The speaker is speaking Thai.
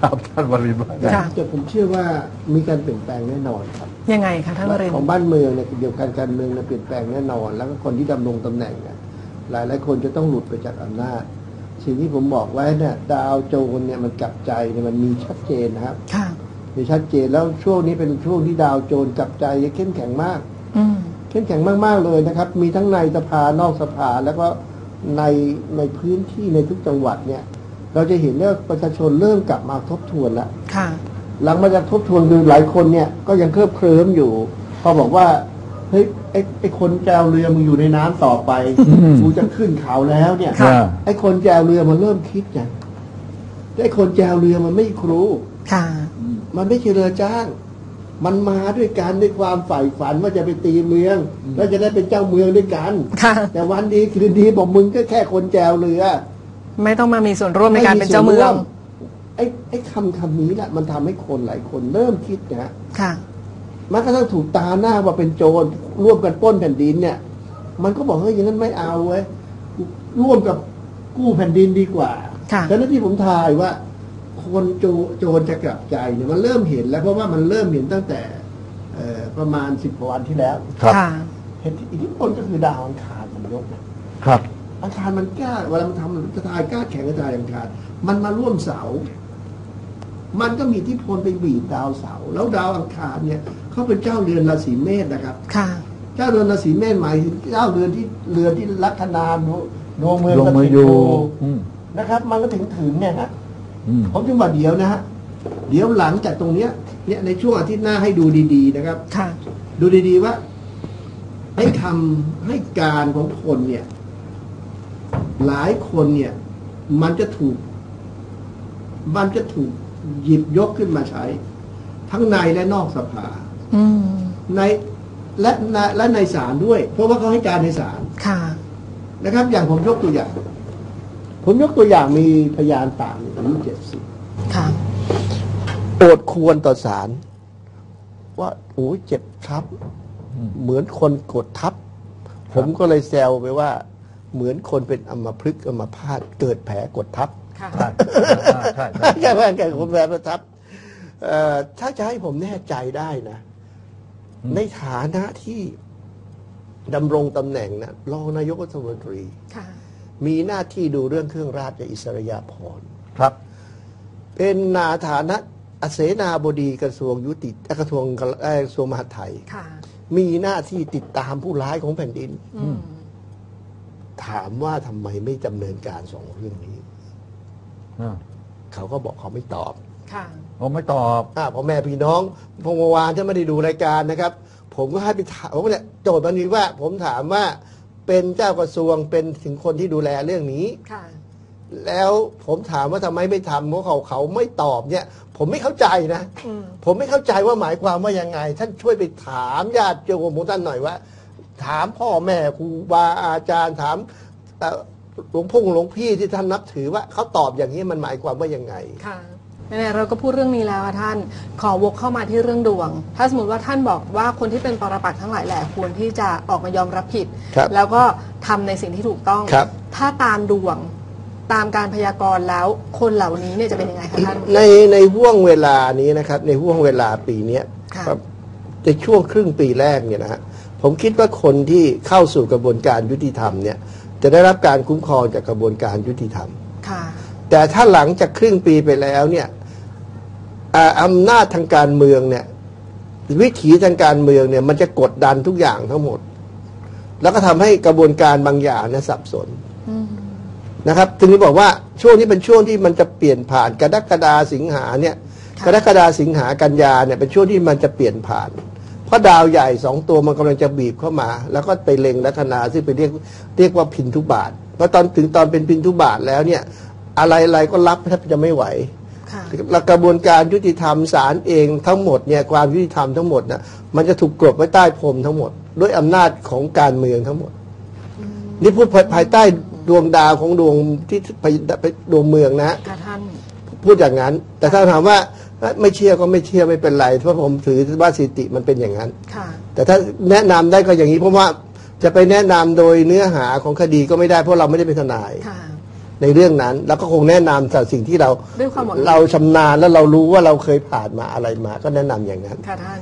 ครับท่านวรินทร์ว่าไงค่ะแต่ผมเชื่อว่ามีการเปลี่ยนแปลงแน่นอนครับยังไงคะท่านวรินทของร์บ้านเมืองเนี่ยเกี่ยวกับการการเมืองเนี่ยเปลี่ยนแปลงแน่นอน แล้วก็คนที่ดำรงตำแหน่งเนี่ยหลายหลายๆคนจะต้องหลุดไปจากอำนาจ สิ่งที่ผมบอกไว้เนี่ยดาวโจรเนี่ยมันกลับใจเนี่ยมันมีชัดเจนนะครับ ค่ะ มีชัดเจนแล้วช่วงนี้เป็นช่วงที่ดาวโจรกลับใจเข้มแข็งมาก อืม เข้มแข็งมาก ๆ เลยนะครับ มีทั้งในสภานอกสภาแล้วก็ในในพื้นที่ในทุกจังหวัดเนี่ย เราจะเห็นว่าประชาชนเริ่มกลับมาทบทวนแล้วค่ะ หลังมาจากทบทวนคือหลายคนเนี่ยก็ยังเคลิบเคลิ้มอยู่ พอบอกว่าเฮ้ยไอ้ไอ้คนแจวเรือมึงอยู่ในน้ำต่อไปอืมกูจะขึ้นเขาแล้วเนี่ยค่ะ ไอ้คนแจวเรือมันเริ่มคิดไงไอ้คนแจวเรือมันไม่ครู ค่ะ มันไม่ใช่เรือจ้าง มันมาด้วยกันด้วยความใฝ่ฝันว่าจะไปตีเมือง แล้วจะได้เป็นเจ้าเมืองด้วยกันค่ะแต่วันดีคืนดีบอกมึงก็แค่คนแจวเรือ ไม่ต้องมามีส่วนร่วมในการเป็นเจ้าเมืองไอ้ไอ้คำคำนี้แหละมันทำให้คนหลายคนเริ่มคิดนะค่ะมันก็ต้องถูกตาหน้าว่าเป็นโจรร่วมกันปล้นแผ่นดินเนี่ย มันก็บอกเฮ้ยอย่างนั้นไม่เอาเว้ยร่วมกับกู้แผ่นดินดีกว่าค่ะฉะนั้นที่ผมทายว่า คนโจโจรจะกลับใจเนี่ยมันเริ่มเห็นแล้วเพราะว่ามันเริ่มเห็นตั้งแต่เอ่อประมาณสิบกว่าวันที่แล้ว ครับค่ะเห็นอิทธิพลก็คือดาวอังคารมันยกนะครับ อังคารมันกล้าเวลามันทำจะทายกล้าแข่งกับดาวอังคารมันมาร่วมเสา มันก็มีอิทธิพลไปบีบดาวเสาร์แล้วดาวอังคารเนี่ยเขาเป็นเจ้าเรือนราศีเมษนะครับ ค่ะ เจ้าเรือนราศีเมษหมายถึงเจ้าเรือนที่เรือนที่ลัคนาดวงเมืองลงมืออยู่กฐิอืมนะครับ มันก็ถึงถึงเนี่ยนะอืมผมจึงว่าเดี๋ยวนะฮะเดี๋ยวหลังจากตรงเนี้ย เนี่ยในช่วงอาทิตย์หน้าให้ดูดี ๆ นะครับ ค่ะ ดูดีๆว่าให้ทำให้การของคนเนี่ย หลายคนเนี่ย มันจะถูก มันจะถูกหยิบยกขึ้นมาใช้ ทั้งในและนอกสภาอืมในและในและในศาลด้วย เพราะว่าเขาให้การในศาลค่ะนะครับ อย่างผมยกตัวอย่าง ผมยกตัวอย่างมีพยานต่างอายุเจ็ดสิบค่ะโอดควรต่อศาลว่าโอ้ยเจ็บครับอืมเหมือนคนกดทับ ผมก็เลยแซวไปว่า เหมือนคนเป็นอัมพฤกษ์อัมพาตเกิดแผลกดทับค่ะ ใช่ใช่ใช่แค่ว่าแก่คนแผลกดทับเอ่อถ้าจะให้ผมแน่ใจได้นะ ในฐานะที่ดำรงตำแหน่งนะรองนายกรัฐมนตรี ค่ะ มีหน้าที่ดูเรื่องเครื่องราชอิสริยาภรณ์ครับ เป็นนาฐานะอเสนาบดีกระทรวงยุติเอ่อกระทรวงเอ่อกระทรวงมหาดไทย ค่ะ มีหน้าที่ติดตามผู้ร้ายของแผ่นดิน อืม ถามว่าทำไมไม่ดำเนินการสองเรื่องนี้ อ่าเขาก็บอกเขาไม่ตอบค่ะ ผมไม่ตอบ อ่าพ่อแม่พี่น้องพงวานถ้าไม่ได้ดูรายการนะครับ ผมก็ให้ไปถามผมเนี่ยโจทย์มันนี้ว่า ผมถามว่าเป็นเจ้ากระทรวงเป็นถึงคนที่ดูแลเรื่องนี้ ค่ะ แล้วผมถามว่าทำไมไม่ทำเพราะเขาเขาไม่ตอบเนี่ย ผมไม่เข้าใจนะ อืม ผมไม่เข้าใจว่าหมายความว่ายังไง ท่านช่วยไปถามญาติโยมของท่านหน่อยว่า ถามพ่อแม่ครูบาอาจารย์ถามเอ่อหลวงพ่อหลวงพี่ที่ท่านนับถือว่าเขาตอบอย่างนี้มันหมายความว่ายังไงค่ะไหนๆเราก็พูดเรื่องนี้แล้วอะท่านขอวกเข้ามาที่เรื่องดวง ถ้าสมมติว่าท่านบอกว่าคนที่เป็นปรปักษ์ทั้งหลายแหละควรที่จะออกมายอมรับผิดครับแล้วก็ทำในสิ่งที่ถูกต้องครับถ้าตามดวงตามการพยากรณ์แล้วคนเหล่านี้เนี่ยจะเป็นยังไงคะท่านในในห่วงเวลานี้นะครับ ในห่วงเวลาปีเนี้ยค่ะครับในช่วงครึ่งปีแรกเนี่ยนะฮะ ผมคิดว่าคนที่เข้าสู่กระบวนการยุติธรรมเนี่ยจะได้รับการคุ้มครองจากกระบวนการยุติธรรม ค่ะ แต่ถ้าหลังจากครึ่งปีไปแล้วเนี่ยอ่าอำนาจทางการเมืองเนี่ยวิถีทางการเมืองเนี่ยมันจะกดดันทุกอย่างทั้งหมด แล้วก็ทำให้กระบวนการบางอย่างเนี่ยสับสนอืมนะครับถึงได้บอกว่าช่วงนี้เป็นช่วงที่มันจะเปลี่ยนผ่านกรกฎาสิงหาเนี่ยค่ะกรกฎาสิงหากันยาเนี่ยเป็นช่วงที่มันจะเปลี่ยนผ่าน เพราะดาวใหญ่สองตัวมันกำลังจะบีบเข้ามา แล้วก็ไปเล็งลัคนาซึ่งเป็นเรียกเรียกว่าพินทุบาทเพราะตอนถึงตอนเป็นพินทุบาทแล้วเนี่ย อะไรๆก็รับแทบจะไม่ไหวค่ะและกระบวนการยุติธรรมศาลเองทั้งหมดเนี่ยความยุติธรรมทั้งหมดนะมันจะถูกกลบไว้ใต้พรมทั้งหมด ด้วยอำนาจของการเมืองทั้งหมด นี่พูดภายภายใต้ดวงดาวของดวงที่ไปไปดวงเมืองนะค่ะท่านพูดอย่างนั้น แต่ถ้าถามว่า เอ้ยไม่เชื่อก็ไม่เชื่อไม่เป็นไรเพราะผมถือว่าสถิติมันเป็นอย่างนั้น ค่ะ แต่ถ้าแนะนำได้ก็อย่างนี้เพราะว่าจะไปแนะนำโดยเนื้อหาของคดีก็ไม่ได้เพราะเราไม่ได้เป็นทนาย ค่ะ ในเรื่องนั้นแล้วก็คงแนะนำแต่สิ่งที่เราด้วยความหวังดี เราชำนาญแล้วเรารู้ว่าเราเคยผ่านมาอะไรมาก็แนะนำอย่างนั้น ค่ะท่าน